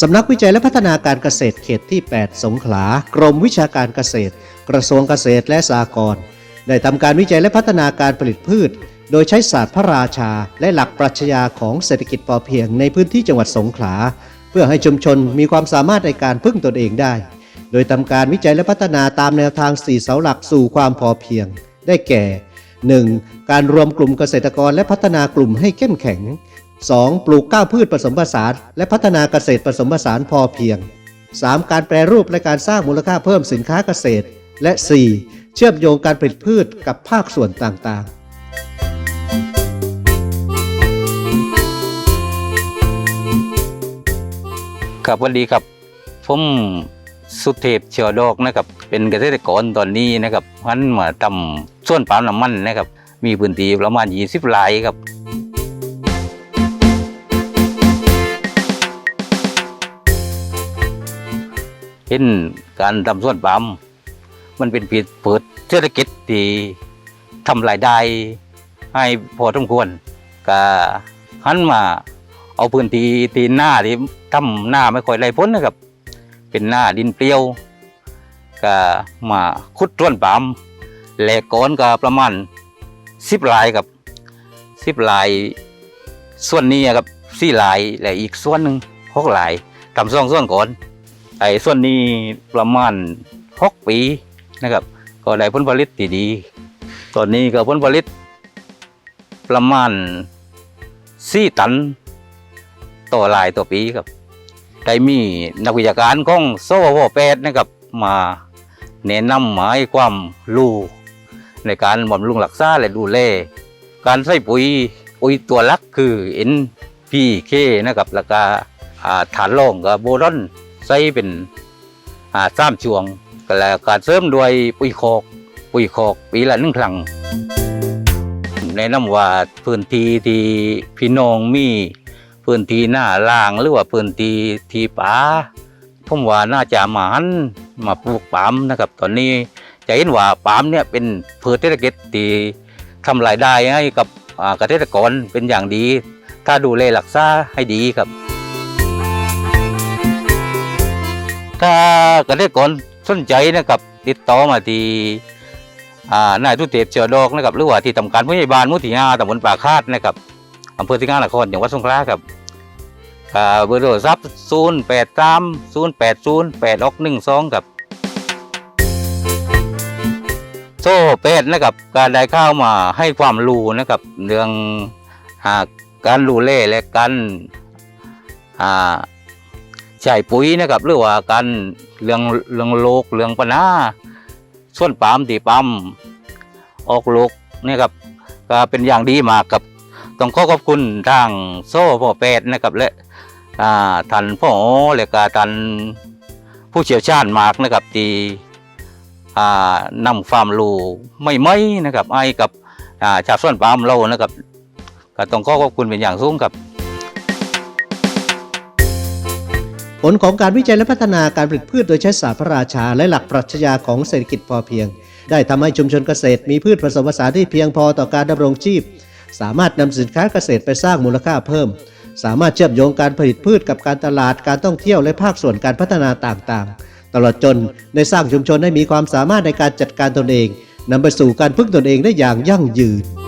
สำนักวิจัยและพัฒนาการเกษตรเขตที่ 8 สงขลา กรมวิชาการเกษตร กระทรวงเกษตรและสหกรณ์ได้ทำการวิจัยและพัฒนาการผลิตพืช โดยใช้ศาสตร์พระราชา และหลักปรัชญาของเศรษฐกิจพอเพียงในพื้นที่จังหวัดสงขลา เพื่อให้ชุมชนมีความสามารถในการพึ่งตนเองได้ โดยทำการวิจัยและพัฒนาตามแนวทาง 4 เสาหลักสู่ความพอเพียง ได้แก่ 1. การรวมกลุ่มเกษตรกรและพัฒนากลุ่มให้เข้มแข็ง 2. ปลูกก้าวพืชผสมผสานและพัฒนาเกษตรผสมผสานพอเพียง 3. การแปรรูปและการสร้างมูลค่าเพิ่มสินค้าเกษตร และ 4. เชื่อมโยงการผลิตพืชกับภาคส่วนต่างๆครับสวัสดีครับผมสุเทพเชียวดอกนะครับ เป็นเกษตรกรตอนนี้นะครับหันมาทำส่วนปาล์มน้ำมันนะครับ มีพื้นที่ประมาณ20ไร่ครับ ห็นการทำส่วนปาล์มมันเป็นปีเปิดเศรษฐกิจที่ทำรายได้ให้พอสมควรก็หันมาเอาพื้นที่ที่หน้าที่ทำหน้าไม่ค่อยไรพ้นนะครับ เป็นหน้าดินเปรี้ยวก็มาขุดต้นปาล์มแหลกก้อนก็ประมาณสิบลายกับสิบลาย ส่วนนี้ครับสี่ลายและอีกส่วนหนึ่งหกลายทำสองส่วนก่อน ไอ้ส่วนนี้ประมาณหกปีนะครับ ก็ได้ผลผลิตที่ดี ตอนนี้ก็ผลผลิต ประมาณสี่ตัน ต่อลายต่อปีครับได้มีนักวิชาการของสววแปดนะครับ มาแนะนำหมาให้ความรู้ในการบำรุงรักษาและดูแลการใส่ปุ๋ยปุ๋ยตัวหลักคือ NPK นะครับแล้วก็อ่าฐานรองกับโบรอน ใส่เป็นอ่าสามช่วงก็แล้วการเสริมด้วยปุ๋ยคอกปุ๋ยคอกปีละหนึ่งครั้งแนะนำว่าพื้นที่ที่พี่น้องมีพื้นที่หน้าล่างหรือว่าพื้นที่ที่ป่าผมว่าน่าจะมาหันมาปลูกปามนะครับ ตอนนี้จะเห็นว่าปามเนี่ยเป็นพืชเศรษฐกิจที่ทำรายได้ให้กับเกษตรกรเป็นอย่างดี ถ้าดูแลรักษาให้ดีครับ ถ้าเกษตรกรสนใจนะครับ ติดต่อมาที่อ่านายทุเทพเชียวดอกนะครับหรือว่าที่ทำการผู้ใหญ่บ้านมุทิงาตำบลป่าคาดนะครับอำเภอที่งานนครจังหวัดสงขลาครับอ่าเบอร์โทรศัพท์0 8 3 0 8 0 8 6 1 2ครับโซ่เป็ดนะครับการได้เข้ามาให้ความรู้นะครับ เรื่องอาการดูแลและการอ่า ใช้ปุ๋ยนะครับหรือว่าการเรื่องเรื่องโลกเรื่องปัญหาส่วนปามที่ปาล์มออกโลกนี่ครับก็เป็นอย่างดีมากครับต้องขอขอบคุณทางโซ่พ่อแปดนะครับและอ่าท่านพ่อและก็ท่านผู้เชี่ยวชาญมากนะครับที่อ่านำความรู้ไม่ไม่นะครับให้กับอ่าชาวสวนปามเรานะครับก็ต้องขอขอบคุณเป็นอย่างสูงครับ ผลของการวิจัยและพัฒนาการผลิตพืชโดยใช้ศาสตร์พระราชา และหลักปรัชญาของเศรษฐกิจพอเพียง ได้ทำให้ชุมชนเกษตรมีพืชผสมผสานที่เพียงพอต่อการดำรงชีพ สามารถนำสินค้าเกษตรไปสร้างมูลค่าเพิ่ม สามารถเชื่อมโยงการผลิตพืชกับการตลาดการท่องเที่ยวและภาคส่วนการพัฒนาต่างๆ ตลอดจนได้สร้างชุมชนให้มีความสามารถในการจัดการตนเองนำไปสู่การพึ่งตนเองได้อย่างยั่งยืน